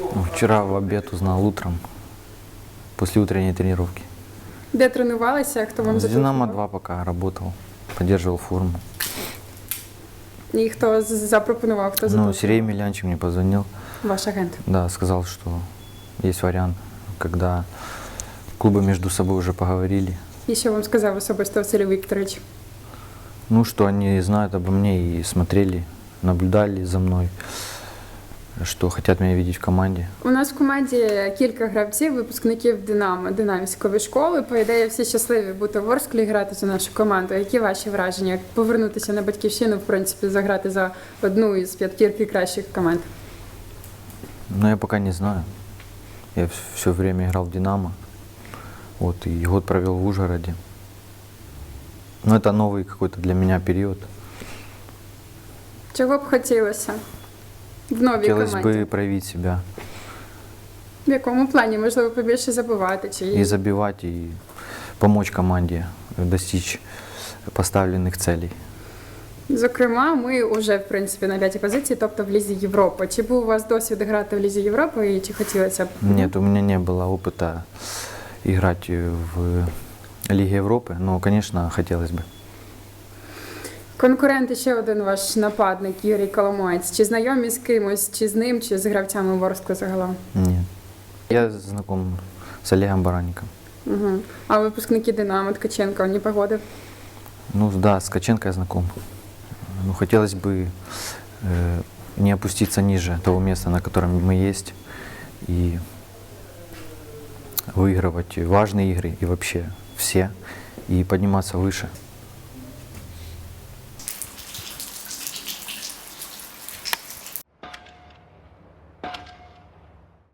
Ну, Вчера в обед узнал утром, после утренней тренировки. Де тренувалися? Хто вам С Динамо зателефонував? 2 пока работал, поддерживал форму. І хто з- запропонував, хто Ну, зателефонував? Сергей Милянчик мне позвонил, Ваш агент. да, сказал, что есть вариант, когда клубы между собой уже поговорили. І що вам сказав особисто Василь Вікторович? Ну, что они знают обо мне и смотрели, наблюдали за мной, Что хотят меня видеть в команде. У нас в команді кілька гравців, випускників Динамо, динамівської школи. По ідеї, всі щасливі бути в Ворсклі і грати за нашу команду. Які ваші враження? Як повернутися на батьківщину, в принципі, заграти за одну із п'ятірки кращих команд? Но я пока не знаю. Я все время играл в «Динамо». Вот, и год провел в Ужгороде. Но это новый какой-то для меня период. Чого б хотілося в новій Хотелось команді? бы проявить себя В якому плані? Можливо, побільше забувати? Чи и забивать, и помочь команде достичь поставленных целей. Зокрема, ми вже в принципі на п'ятій позиції, тобто в Лізі Європи. Чи був у вас досвід грати в Лізі Європи і чи хотілося б? Нет, у меня не было опыта играть в Лиге Европы, но, конечно, хотелось бы. Конкурент і ще один ваш нападник Юрій Коломоєць. Чи знайомі з кимось, чи з ним, чи з гравцями Ворскли загалом? Нет. Я знаком с Олегом Баранником. Угу. А випускники Динамо Ткаченко не погодив? Ну да, с Каченко я знаком. Ну, хотелось бы э, не опуститься ниже того места, на котором мы есть, и выигрывать важные игры и вообще все, и подниматься выше.